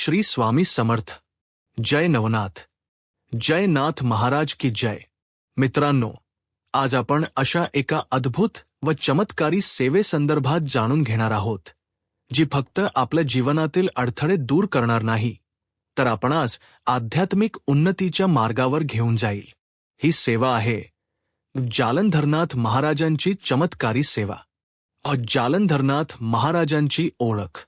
श्री स्वामी समर्थ. जय नवनाथ. जय नाथ महाराज की जय. मित्रांनो आज आपण अशा एका अद्भुत व चमत्कारी सेवेसंदर्भात जाणून घेणार आहोत जी फक्त आपल्या जीवनातील अडथळे दूर करणार नाही तर आपणास आध्यात्मिक उन्नतीच्या मार्गावर घेऊन जाईल. ही सेवा आहे जालंधरनाथ महाराजांची चमत्कारी सेवा. जालंधरनाथ महाराजांची ओळख.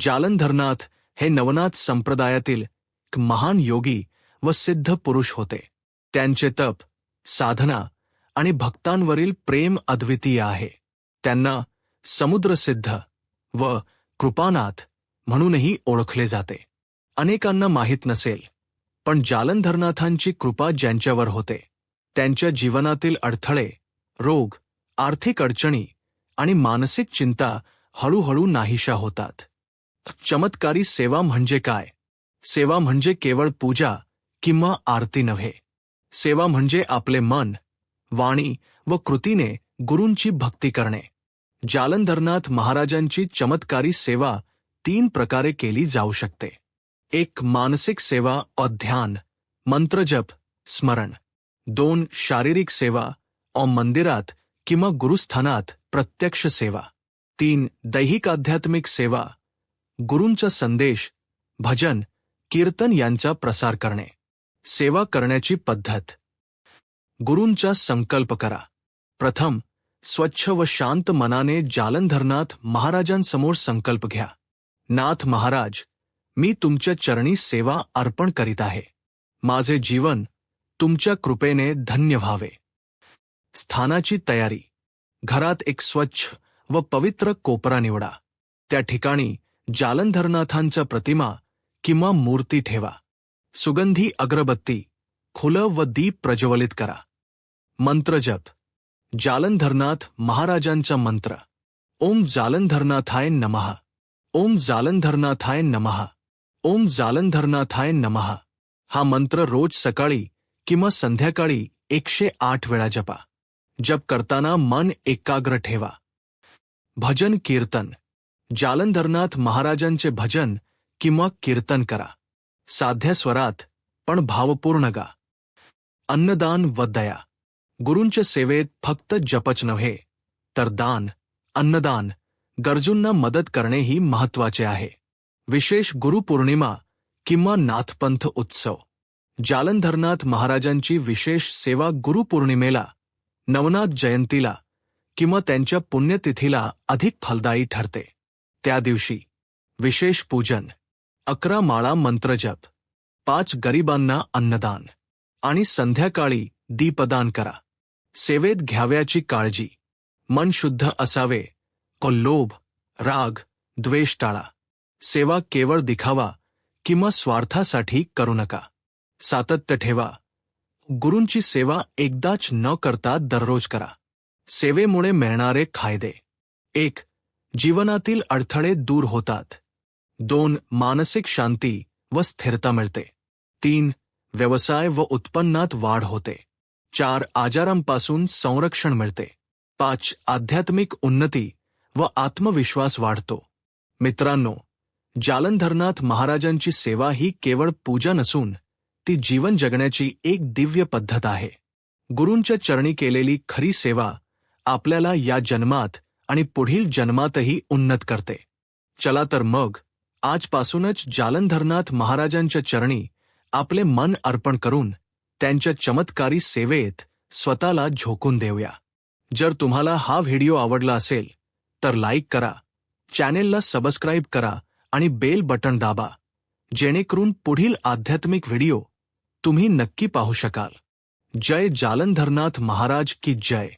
जालंधरनाथ हे नवनाथ संप्रदायातील एक महान योगी व सिद्ध पुरुष होते. त्यांचे तप साधना आणि भक्तांवरील प्रेम अद्वितीय आहे. त्यांना समुद्रसिद्ध व कृपानाथ म्हणूनही ओळखले जाते. अनेकांना माहीत नसेल पण जालंधरनाथांची कृपा ज्यांच्यावर होते त्यांच्या जीवनातील अडथळे रोग आर्थिक अडचणी आणि मानसिक चिंता हळूहळू नाहीशा होतात. चमत्कारी सेवा म्हणजे काय? सेवा म्हणजे केवळ पूजा किंवा आरती नव्हे. सेवा म्हणजे आपले मन, वाणी व कृतीने गुरूंची भक्ती करणे. जालंधरनाथ महाराजांची चमत्कारी सेवा तीन प्रकारे केली जाऊ शकते. एक मानसिक सेवा अ ध्यान मंत्रजप, स्मरण. दोन शारीरिक सेवा, अ मंदिरात किंवा गुरुस्थानात प्रत्यक्ष सेवा. तीन दैहिक आध्यात्मिक सेवा गुरूंचा संदेश, भजन, कीर्तन यांचा प्रसार करणे. सेवा करण्याची पद्धत. गुरूंचा संकल्प करा. प्रथम, स्वच्छ व शांत मनाने जालंधरनाथ महाराजांसमोर संकल्प घ्या. नाथ महाराज, मी तुमच्या चरणी सेवा अर्पण करीत आहे. माझे जीवन तुमच्या कृपेने धन्य व्हावे. स्थानाची तयारी. घरात एक स्वच्छ व पवित्र कोपरा निवडा. त्या ठिकाणी जालंधरनाथांचा प्रतिमा किंवा मूर्ती ठेवा. सुगंधी अगरबत्ती, खुलं व दीप प्रज्वलित करा. मंत्रजप जालंधरनाथ महाराजांचा मंत्र. ओम जालंधरनाथाय नमः. ओम जालंधरनाथाय नमः. ओम जालंधरनाथाय नमः. हा मंत्र रोज सकाळी किंवा संध्याकाळी एकशे आठ वेळा जपा. जप करताना मन एकाग्र ठेवा. भजन कीर्तन. जालंधरनाथ महाराजांचे भजन किंवा कीर्तन करा. साध्या स्वरात, पण भावपूर्ण गा. अन्नदान व दया. गुरूंच्या सेवेत फक्त जपच नव्हे, तर दान, अन्नदान, गरजूंना मदत करणेही महत्वाचे आहे. विशेष गुरुपौर्णिमा किंवा नाथपंथ उत्सव. जालंधरनाथ महाराजांची विशेष सेवा गुरुपौर्णिमेला, नवनाथ जयंतीला किंवा त्यांच्या पुण्यतिथीला अधिक फलदायी ठरते. त्या दिवशी. विशेष पूजन. अकरा माळा मंत्रजप पाच गरिबांना अन्नदान. आणि संध्याकाळी दीपदान करा. सेवेत घ्याव्याची काळजी. मन शुद्ध असावे. को लोभ राग द्वेष टाळा. सेवा केवळ दिखावा किंवा स्वार्थासाठी करू नका. सातत्य ठेवा. गुरूंची सेवा एकदाच न करता दररोज करा. सेवेमुळे मिळणारे फायदे. एक जीवनातील अडथळे दूर होतात. दोन मानसिक शांती व स्थिरता मिळते. तीन व्यवसाय व उत्पन्नात वाढ होते. चार आजारांपासून संरक्षण मिळते. पाच आध्यात्मिक उन्नती व आत्मविश्वास वाढतो. मित्रांनो जालंधरनाथ महाराजांची सेवा ही केवळ पूजा नसून ती जीवन जगण्याची एक दिव्य पद्धत आहे. गुरूंच्या चरणी केलेली खरी सेवा आपल्याला या जन्मात आणि पुढील जन्मातही उन्नत करते. चला तर मग आजपासूनच जालंधरनाथ महाराजांच्या चरणी आपले मन अर्पण करून त्यांच्या चमत्कारी सेवेत स्वतःला झोकून देऊया. जर तुम्हाला हा व्हिडिओ आवडला असेल तर लाईक करा चॅनेलला सबस्क्राईब करा आणि बेल बटन दाबा जेणेकरून पुढील आध्यात्मिक व्हिडिओ तुम्ही नक्की पाहू शकाल. जय जालंधरनाथ महाराज की जय.